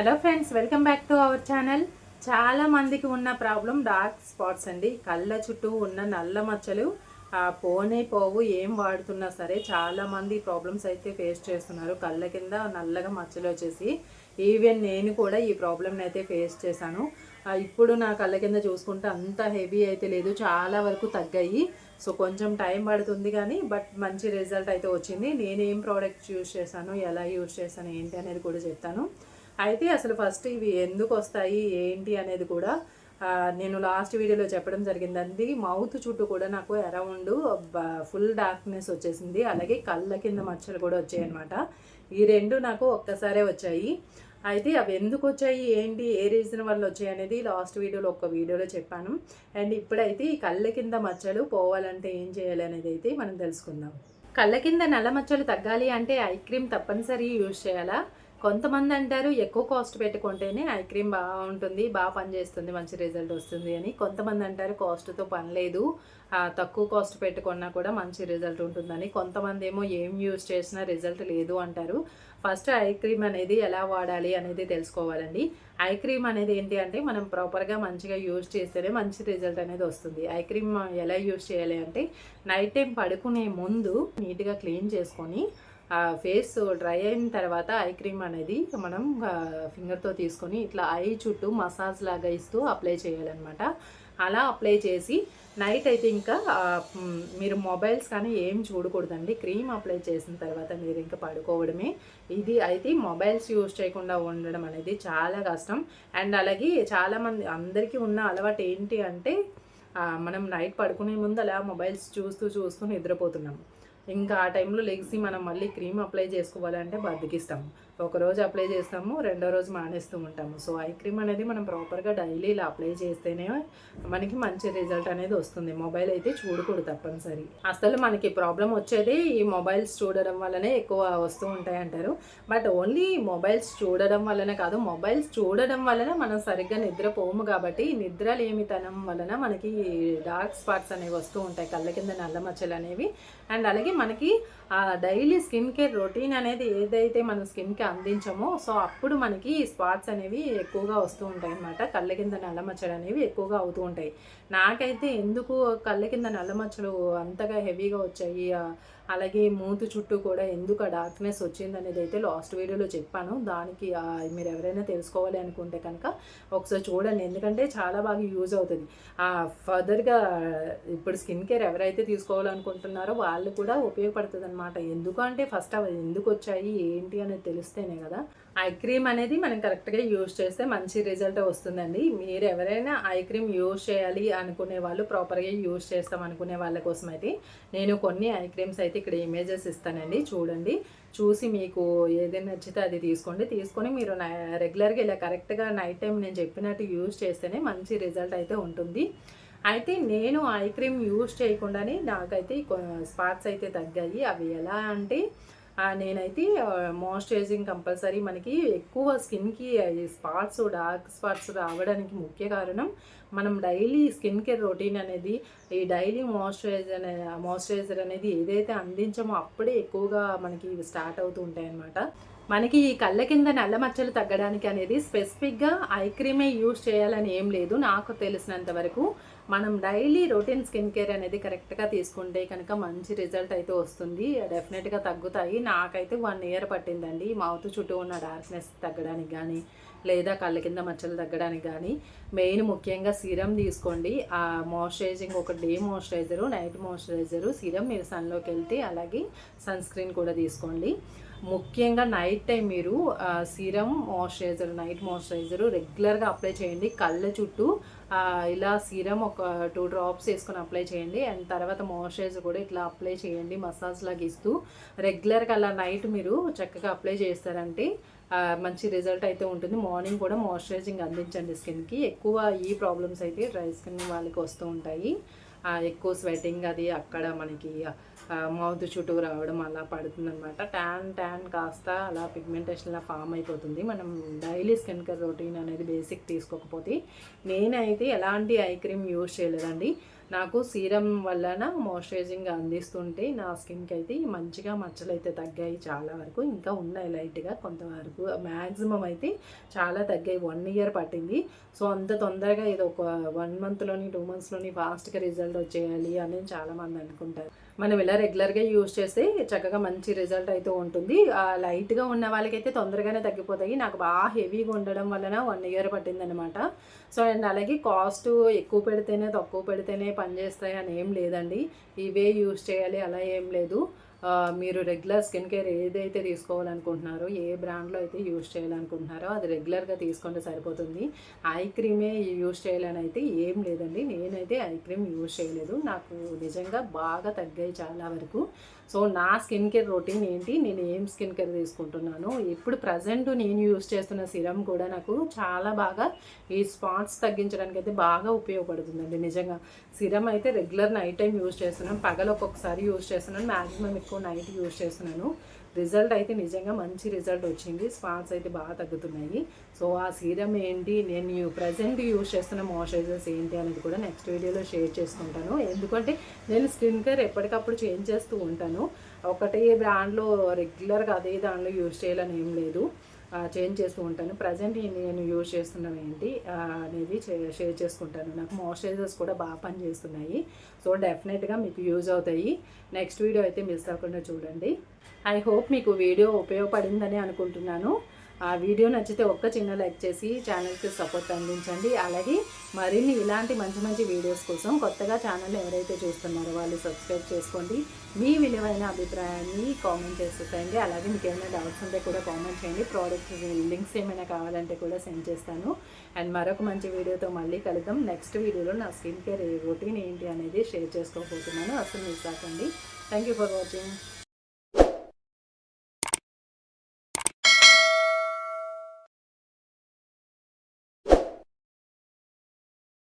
Hello friends welcome back to our channel. చాలా మందికి ఉన్న ప్రాబ్లం డార్క్ స్పాట్స్ అండి. కళ్ళ చుట్టూ ఉన్న నల్ల మచ్చలు పోనే పోవు ఏం వాడుతున్నా సరే చాలా మంది ప్రాబ్లమ్స్ అయితే ఫేస్ చేస్తున్నారు. కళ్ళ కింద నల్లగా మచ్చలు వచ్చేసి ఈవెన్ నేను కూడా ఈ ప్రాబ్లమ్ని అయితే ఫేస్ చేశాను. ఇప్పుడు నా కళ్ళ కింద చూసుకుంటే అంత హెవీ అయితే లేదు. చాలా వరకు తగ్గాయి. సో కొంచెం టైం పడుతుంది కానీ బట్ మంచి రిజల్ట్ అయితే వచ్చింది. నేను ఏం ప్రోడక్ట్స్ యూజ్ చేశాను ఎలా యూజ్ చేశాను ఏంటి అనేది కూడా చెప్తాను. అయితే అసలు ఫస్ట్ ఇవి ఎందుకు వస్తాయి ఏంటి అనేది కూడా నేను లాస్ట్ వీడియోలో చెప్పడం జరిగింది అది మౌత్ చుట్టూ కూడా నాకు అరౌండ్ ఫుల్ డార్క్నెస్ వచ్చేసింది. అలాగే కళ్ళ కింద మచ్చలు కూడా వచ్చాయి అనమాట ఈ రెండు నాకు ఒక్కసారే వచ్చాయి. అయితే అవి ఎందుకు వచ్చాయి ఏంటి ఏ రీజన్ వల్ల వచ్చాయి అనేది లాస్ట్ వీడియోలో ఒక వీడియోలో చెప్పాను. అండ్ ఇప్పుడైతే ఈ కళ్ళ కింద మచ్చలు పోవాలంటే ఏం చేయాలి అనేది అయితే మనం తెలుసుకుందాం. కళ్ళ కింద నల్ల మచ్చలు తగ్గాలి అంటే ఐ క్రీమ్ తప్పనిసరి యూజ్ చేయాలా? కొంతమంది అంటారు ఎక్కువ కాస్ట్ పెట్టుకుంటేనే ఐ క్రీమ్ బాగుంటుంది బాగా పనిచేస్తుంది మంచి రిజల్ట్ వస్తుంది అని. కొంతమంది అంటారు కాస్ట్తో పని లేదు తక్కువ కాస్ట్ పెట్టుకున్నా కూడా మంచి రిజల్ట్ ఉంటుందని. కొంతమంది ఏమో ఏం యూజ్ చేసినా రిజల్ట్ లేదు అంటారు. ఫస్ట్ ఐ క్రీమ్ అనేది ఎలా వాడాలి అనేది తెలుసుకోవాలండి. ఐ క్రీమ్ అనేది ఏంటి అంటే మనం ప్రాపర్గా మంచిగా యూజ్ చేస్తేనే మంచి రిజల్ట్ అనేది వస్తుంది. ఐ క్రీమ్ ఎలా యూజ్ చేయాలి అంటే నైట్ టైం పడుకునే ముందు నీట్గా క్లీన్ చేసుకొని ఫేస్ డ్రై అయిన తర్వాత ఐ క్రీమ్ అనేది మనం ఫింగర్తో తీసుకొని ఇట్లా ఐ చుట్టూ మసాజ్ లాగా ఇస్తూ అప్లై చేయాలన్నమాట. అలా అప్లై చేసి నైట్ అయితే ఇంకా మీరు మొబైల్స్ కానీ ఏం చూడకూడదండి. క్రీమ్ అప్లై చేసిన తర్వాత మీరు ఇంకా పడుకోవడమే. ఇది అయితే మొబైల్స్ యూజ్ చేయకుండా ఉండడం అనేది చాలా కష్టం. అండ్ అలాగే చాలామంది అందరికీ ఉన్న అలవాటు ఏంటి అంటే మనం నైట్ పడుకునే ముందు అలా మొబైల్స్ చూస్తూ చూస్తూ నిద్రపోతున్నాం ఇంకా ఆ టైంలో లెగ్స్ మనం మళ్ళీ క్రీమ్ అప్లై చేసుకోవాలంటే బద్దకిస్తాము ఒక రోజు అప్లై చేస్తాము రెండో రోజు మానేస్తూ ఉంటాము. సో ఐ క్రీమ్ అనేది మనం ప్రాపర్గా డైలీ ఇలా అప్లై చేస్తేనే మనకి మంచి రిజల్ట్ అనేది వస్తుంది. మొబైల్ అయితే చూడకూడదు తప్పనిసరి. అసలు మనకి ప్రాబ్లం వచ్చేది ఈ మొబైల్స్ చూడడం వల్లనే ఎక్కువ వస్తూ ఉంటాయి అంటారు. బట్ ఓన్లీ మొబైల్స్ చూడడం వల్లనే కాదు మొబైల్స్ చూడడం వలన మనం సరిగ్గా నిద్రపోము కాబట్టి నిద్ర లేమితనం వలన మనకి డార్క్ స్పాట్స్ అనేవి వస్తూ ఉంటాయి. కళ్ళ కింద నల్ల మచ్చలు అనేవి. అండ్ అలాగే మనకి డైలీ స్కిన్ కేర్ రొటీన్ అనేది ఏదైతే మనం స్కిన్కి అందించామో సో అప్పుడు మనకి స్పాట్స్ అనేవి ఎక్కువగా వస్తూ ఉంటాయి అన్నమాట. కళ్ళ కింద నల్ల మచ్చలు అనేవి ఎక్కువగా అవుతూ ఉంటాయి. నాకైతే ఎందుకు కళ్ళ కింద నల్ల మచ్చలు అంతగా హెవీగా వచ్చాయి అలాగే మూతు చుట్టూ కూడా ఎందుకు ఆ డార్క్నెస్ వచ్చింది అనేది అయితే లాస్ట్ వీడియోలో చెప్పాను. దానికి మీరు ఎవరైనా తెలుసుకోవాలి అనుకుంటే కనుక ఒకసారి చూడండి. ఎందుకంటే చాలా బాగా యూజ్ అవుతుంది. ఫర్దర్గా ఇప్పుడు స్కిన్ కేర్ ఎవరైతే తీసుకోవాలనుకుంటున్నారో వాళ్ళు కూడా ఉపయోగపడుతుంది అనమాట ఎందుకు అంటే ఫస్ట్ అవి ఎందుకు వచ్చాయి? ఏంటి అనేది తెలిస్తేనే కదా. ఐ క్రీమ్ అనేది మనం కరెక్ట్గా యూజ్ చేస్తే మంచి రిజల్ట్ వస్తుందండి. మీరు ఎవరైనా ఐ క్రీమ్ యూజ్ చేయాలి అనుకునే వాళ్ళు ప్రాపర్గా యూజ్ చేస్తాం అనుకునే వాళ్ళ కోసం అయితే నేను కొన్ని ఐ క్రీమ్స్ అయితే ఇక్కడ ఇమేజెస్ ఇస్తానండి. చూడండి. చూసి మీకు ఏదైనా నచ్చితే అది తీసుకోండి. తీసుకొని మీరు రెగ్యులర్గా ఇలా కరెక్ట్గా నైట్ టైం నేను చెప్పినట్టు యూజ్ చేస్తేనే మంచి రిజల్ట్ అయితే ఉంటుంది. అయితే నేను ఐ క్రీమ్ యూజ్ చేయకుండానే నాకైతే స్పాట్స్ అయితే తగ్గాయి. అవి ఎలా అంటే నేనైతే మాయిశ్చరైజింగ్ కంపల్సరీ మనకి ఎక్కువ స్కిన్కి స్పాట్స్ డార్క్ స్పాట్స్ రావడానికి ముఖ్య కారణం మనం డైలీ స్కిన్ కేర్ రొటీన్ అనేది ఈ డైలీ మాయిశ్చరైజర్ మాయిశ్చరైజర్ అనేది ఏదైతే అందించామో అప్పుడే ఎక్కువగా మనకి ఇవి స్టార్ట్ అవుతూ ఉంటాయన్నమాట. మనకి ఈ కళ్ళ కింద నల్ల మచ్చలు తగ్గడానికి అనేది స్పెసిఫిక్గా ఐ క్రీమే యూజ్ చేయాలని ఏం లేదు. నాకు తెలిసినంత వరకు మనం డైలీ రొటీన్ స్కిన్ కేర్ అనేది కరెక్ట్గా తీసుకుంటే కనుక మంచి రిజల్ట్ అయితే వస్తుంది. డెఫినెట్గా తగ్గుతాయి. నాకైతే వన్ ఇయర్ పట్టిందండి. మౌత్ చుట్టూ ఉన్న డార్క్నెస్ తగ్గడానికి కానీ లేదా కళ్ళ కింద మచ్చలు తగ్గడానికి కానీ మెయిన్ ముఖ్యంగా సీరం తీసుకోండి. ఆ మాయిశ్చరైజింగ్ ఒక day moisturiser night moisturiser serum మీరు సన్లోకి వెళ్తే అలాగే సన్ స్క్రీన్ కూడా తీసుకోండి. ముఖ్యంగా నైట్ టైం మీరు సీరం మాయిశ్చరైజర్ నైట్ మాయిశ్చరైజర్ రెగ్యులర్గా అప్లై చేయండి. కళ్ళ చుట్టూ ఇలా సీరం ఒక టూ డ్రాప్స్ వేసుకొని అప్లై చేయండి. అండ్ తర్వాత మాయిశ్చరైజర్ కూడా ఇట్లా అప్లై చేయండి. మసాజ్ లాగా ఇస్తూ రెగ్యులర్గా అలా నైట్ మీరు చక్కగా అప్లై చేస్తారంటే మంచి రిజల్ట్ అయితే ఉంటుంది. మార్నింగ్ కూడా మాయిశ్చరైజింగ్ అందించండి స్కిన్కి ఎక్కువ ఈ ప్రాబ్లమ్స్ అయితే డ్రై స్కిన్ వాళ్ళకి వస్తూ ఉంటాయి. ఎక్కువ స్వెటింగ్ అది అక్కడ మనకి మౌత్ చుట్టూ రావడం అలా పడుతుందన్నమాట. ట్యాన్ ట్యాన్ కాస్త అలా పిగ్మెంటేషన్ అలా ఫామ్ అయిపోతుంది. మనం డైలీ స్కిన్ కేర్ రొటీన్ అనేది బేసిక్ తీసుకోకపోతే నేనైతే ఎలాంటి ఐ క్రీమ్ యూజ్ చేయలేదండి. నాకు సీరం వలన మాయిశ్చరైజింగ్ అందిస్తుంటే నా స్కిన్కి అయితే మంచిగా మచ్చలు అయితే తగ్గాయి చాలా వరకు. ఇంకా ఉన్నాయి లైట్గా కొంతవరకు. మ్యాక్సిమం అయితే చాలా తగ్గాయి. వన్ ఇయర్ పట్టింది. సో అంత తొందరగా ఇది ఒక వన్ మంత్లోని టూ మంత్స్లోని ఫాస్ట్గా రిజల్ట్ వచ్చేయాలి అని చాలామంది అనుకుంటారు. మనం ఇలా రెగ్యులర్గా యూజ్ చేస్తే చక్కగా మంచి రిజల్ట్ అయితే ఉంటుంది. లైట్గా ఉన్న వాళ్ళకైతే తొందరగానే తగ్గిపోతాయి. నాకు బాగా హెవీగా ఉండడం వలన వన్ ఇయర్ పట్టిందనమాట. సో అండ్ అలాగే కాస్ట్ ఎక్కువ పెడితేనే తక్కువ పెడితేనే పనిచేస్తాయి అని ఏం లేదండి. ఇవే యూజ్ చేయాలి అలా ఏం లేదు. మీరు రెగ్యులర్ స్కిన్ కేర్ ఏదైతే తీసుకోవాలనుకుంటున్నారో ఏ బ్రాండ్లో అయితే యూస్ చేయాలనుకుంటున్నారో అది రెగ్యులర్గా తీసుకుంటే సరిపోతుంది. ఐ క్రీమే యూస్ చేయాలని అయితే ఏం లేదండి. నేనైతే ఐ క్రీమ్ యూస్ చేయలేదు. నాకు నిజంగా బాగా తగ్గాయి చాలా వరకు. సో నా స్కిన్ కేర్ రొటీన్ ఏంటి? నేను ఏం స్కిన్ కేర్ తీసుకుంటున్నాను? ఇప్పుడు ప్రజెంట్ నేను యూస్ చేస్తున్న సిరం కూడా నాకు చాలా బాగా ఈ స్పాట్స్ తగ్గించడానికి అయితే బాగా ఉపయోగపడుతుందండి. నిజంగా సిరం అయితే రెగ్యులర్ నైట్ టైం యూస్ చేస్తున్నాను పగలు ఒక్కొక్కసారి యూస్ చేస్తున్నాను మ్యాక్సిమం ఎక్కువ నైట్ యూజ్ చేస్తున్నాను. రిజల్ట్ అయితే నిజంగా మంచి రిజల్ట్ వచ్చింది. స్పాట్స్ అయితే బాగా తగ్గుతున్నాయి. సో ఆ సీరం ఏంటి? నేను ప్రజెంట్ యూజ్ చేస్తున్న మాయిశ్చరైజర్స్ ఏంటి అనేది కూడా నెక్స్ట్ వీడియోలో షేర్ చేసుకుంటాను. ఎందుకంటే నేను స్కిన్ కేర్ ఎప్పటికప్పుడు చేంజ్ చేస్తూ ఉంటాను. ఒకటే బ్రాండ్లో రెగ్యులర్గా అదే దానిలో యూజ్ చేయాలని ఏం లేదు. చేంజ్ చేస్తూ ఉంటాను. ప్రజెంట్ నేను యూజ్ చేస్తున్నవి ఏంటి అనేది షేర్ చేసుకుంటాను. నాకు మాయిశ్చరైజర్స్ కూడా బాగా పనిచేస్తున్నాయి. సో డెఫినెట్గా మీకు యూజ్ అవుతాయి. నెక్స్ట్ వీడియో అయితే మిస్ అవ్వకుండా చూడండి. ఐ హోప్ మీకు వీడియో ఉపయోగపడిందని అనుకుంటున్నాను. ఆ వీడియో నచ్చితే ఒక్క చిన్న లైక్ చేసి ఛానల్కి సపోర్ట్ అందించండి. అలాగే మరిన్ని ఇలాంటి మంచి మంచి వీడియోస్ కోసం కొత్తగా ఛానల్ ఎవరైతే చూస్తున్నారో వాళ్ళు సబ్స్క్రైబ్ చేసుకోండి. మీ విలువైన అభిప్రాయాన్ని కామెంట్ చేసేసేయండి అలాగే మీకు ఏమైనా డౌట్స్ ఉంటే కూడా కామెంట్ చేయండి. ప్రోడక్ట్ లింక్స్ ఏమైనా కావాలంటే కూడా సెండ్ చేస్తాను. అండ్ మరొక మంచి వీడియోతో మళ్ళీ కలుద్దాం. నెక్స్ట్ వీడియోలో నా స్కిన్ కేర్ రొటీన్ ఏంటి అనేది షేర్ చేసుకోబోతున్నాను. అసలు మిస్ కాకండి. Thank you for watching